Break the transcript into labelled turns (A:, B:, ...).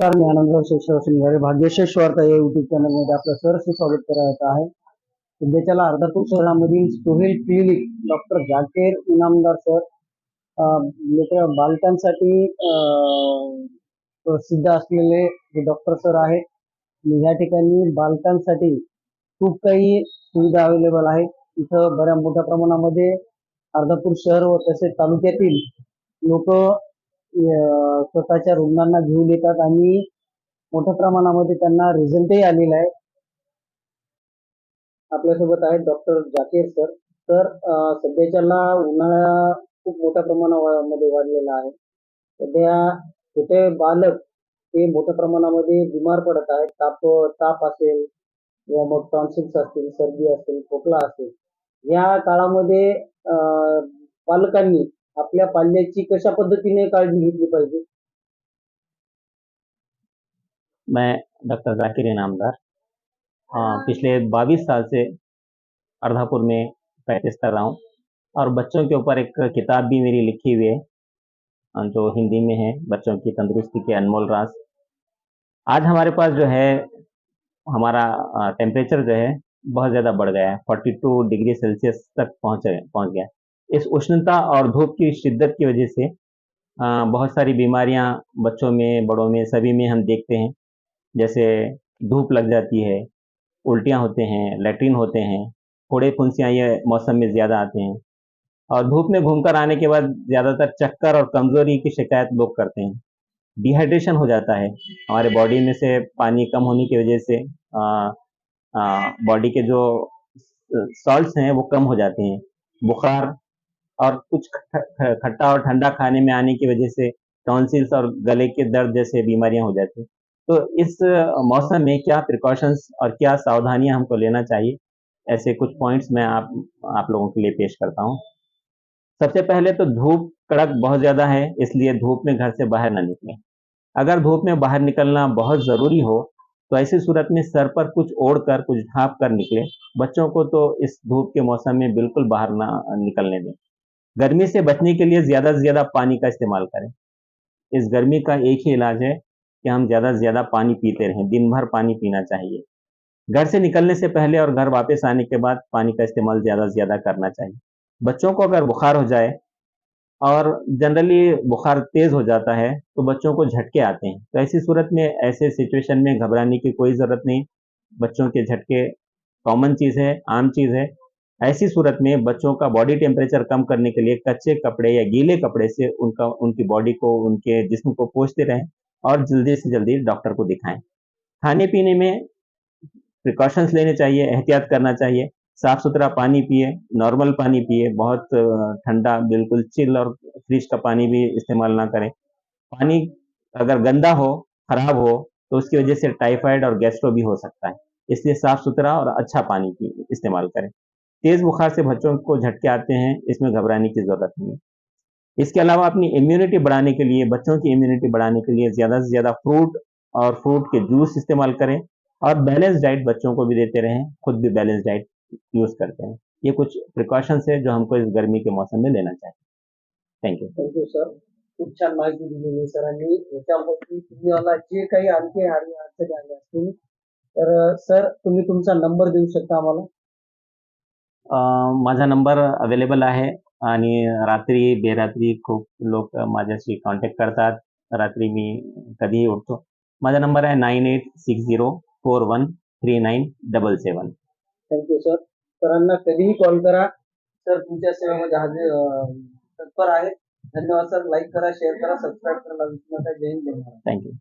A: नमस्कार मी आनंदराव शेषराव शिंगारे भाग्यशेष वार्ता या युट्यूब चॅनलमध्ये आपलं सहर्ष स्वागत करायचं आहे. सध्याच्याला Ardhapur शहरामधील Sohail clinic doctor Zaker Inamdar sir बालकांसाठी प्रसिद्ध असलेले हे डॉक्टर सर आहेत. या ठिकाणी बालकांसाठी खूप काही सुविधा अवेलेबल आहे. इथं बऱ्या मोठ्या प्रमाणामध्ये अर्धापूर शहर व तसेच तालुक्यातील लोक स्वतःच्या रुग्णांना घेऊन येतात आणि मोठ्या प्रमाणामध्ये त्यांना रिझल्टही आलेला आहे. आपल्यासोबत आहेत डॉक्टर जाकीर सर तर सध्याच्याला उन्हाळा खूप मोठ्या प्रमाणामध्ये वाढलेला आहे. सध्या छोटे बालक हे मोठ्या प्रमाणामध्ये बिमार पडत आहेत ताप ताप असेल किंवा मग टॉन्सिल्स असतील सर्दी असेल खोकला असेल या काळामध्ये बालकांनी पालकांनी आपल्या पाल्याची कशा पद्धतीने काळजी घेतली पाहिजे?
B: मैं डॉक्टर जाकिर इनामदार अ, पिछले 22 साल से अर्धापुर में प्रैक्टिस कर रहा हूँ और बच्चों के ऊपर एक किताब भी मेरी लिखी हुई है जो हिंदी में है बच्चों की तंदुरुस्ती के अनमोल राज। आज हमारे पास जो है हमारा टेम्परेचर जो है बहुत ज़्यादा बढ़ गया है 42 डिग्री सेल्सियस तक पहुँच पहुँच गया इस उष्णता और धूप की शिद्दत की वजह से बहुत सारी बीमारियाँ बच्चों में, बड़ों में, सभी में हम देखते हैं। जैसे धूप लग जाती है, उल्टियाँ होते हैं, लेट्रिन होते हैं, फोड़े फुंसियाँ ये मौसम में ज़्यादा आते हैं। और धूप में घूमकर आने के बाद ज़्यादातर चक्कर और कमज़ोरी की शिकायत लोग करते हैं। डिहाइड्रेशन हो जाता है। हमारे बॉडी में से पानी कम होने की वजह से बॉडी के जो सॉल्ट्स हैं वो कम हो जाते हैं। बुखार और कुछ खट्टा और ठंडा खाने में आने की वजह से टॉन्सिल्स और गले के दर्द जैसे बीमारियाँ हो जाती तो इस मौसम में क्या प्रिकॉशंस और क्या सावधानियाँ हमको लेना चाहिए? ऐसे कुछ पॉइंट्स मैं आप आप लोगों के लिए पेश करता हूँ। सबसे पहले तो धूप कड़क बहुत ज़्यादा है, इसलिए धूप में घर से बाहर ना निकलें। अगर धूप में बाहर निकलना बहुत ज़रूरी हो तो ऐसी सूरत में सर पर कुछ ओढ़ कर कुछ ढाँप कर निकले। बच्चों को तो इस धूप के मौसम में बिल्कुल बाहर ना, निकलने दें। गर्मी से बचने के लिए ज़्यादा से ज़्यादा पानी का इस्तेमाल करें। इस गर्मी का एक ही इलाज है कि हम ज़्यादा से ज़्यादा पानी पीते रहें दिन भर पानी पीना चाहिए। घर से निकलने से पहले और घर वापस आने के बाद पानी का इस्तेमाल ज़्यादा से ज़्यादा करना चाहिए। बच्चों को अगर बुखार हो जाए और जनरली बुखार तेज़ हो जाता है तो बच्चों को झटके आते हैं। तो ऐसी सूरत में, ऐसे सिचुएशन में घबराने की कोई ज़रूरत नहीं। बच्चों के झटके कॉमन चीज़ है, आम चीज़ है। ऐसी सूरत में बच्चों का बॉडी टेम्परेचर कम करने के लिए कच्चे कपड़े या गीले कपड़े से उनका, उनकी बॉडी को, उनके जिस्म को पोछते रहें और जल्दी से जल्दी डॉक्टर को दिखाएँ। खाने पीने में प्रिकॉशंस लेने चाहिए, एहतियात करना चाहिए। साफ़ सुथरा पानी पिए नॉर्मल पानी पिए, बहुत ठंडा, बिल्कुल चिल और फ्रिज का पानी भी इस्तेमाल ना करें। पानी अगर गंदा हो, खराब हो तो उसकी वजह से टाइफाइड और गैस्ट्रो भी हो सकता है। इसलिए साफ़ सुथरा और अच्छा पानी की इस्तेमाल करें। तेज बुखार से बच्चों को झटके आते हैं, इसमें घबराने की ज़रूरत नहीं है। इसके अलावा अपनी इम्यूनिटी बढ़ाने के लिए, बच्चों की इम्यूनिटी बढ़ाने के लिए ज़्यादा से ज़्यादा फ्रूट और फ्रूट के जूस इस्तेमाल करें और बैलेंस डाइट बच्चों को भी देते रहें, खुद भी बैलेंस डाइट यूज़ करते हैं ये कुछ प्रिकॉशंस है जो हमको इस गर्मी के मौसम में लेना चाहिए। थैंक यू
A: थँक्यू सर खूप छान माहिती दिलेली सरांनी। याच्यामध्ये तुम्ही मला जे काही आणखी आणि अडचणी आल्या असतील तर सर, तुम्ही तुमचा नंबर देऊ शकता आम्हाला?
B: माझा नंबर अवेलेबल आहे आणि रात्री बेरात्री खूप लोक माझ्याशी कॉन्टॅक्ट करतात. रात्री मी कधीही उठतो. माझा नंबर आहे nine eight six zero four one three nine double seven.
A: Thank you sir. सरांना कधीही कॉल करा. सर तुमच्या सेवेमध्ये हजर तत्पर आहेत. धन्यवाद सर. लाईक करा शेअर करा सबस्क्राईब करायला विसरू नका जय हिंद
B: थँक्यू.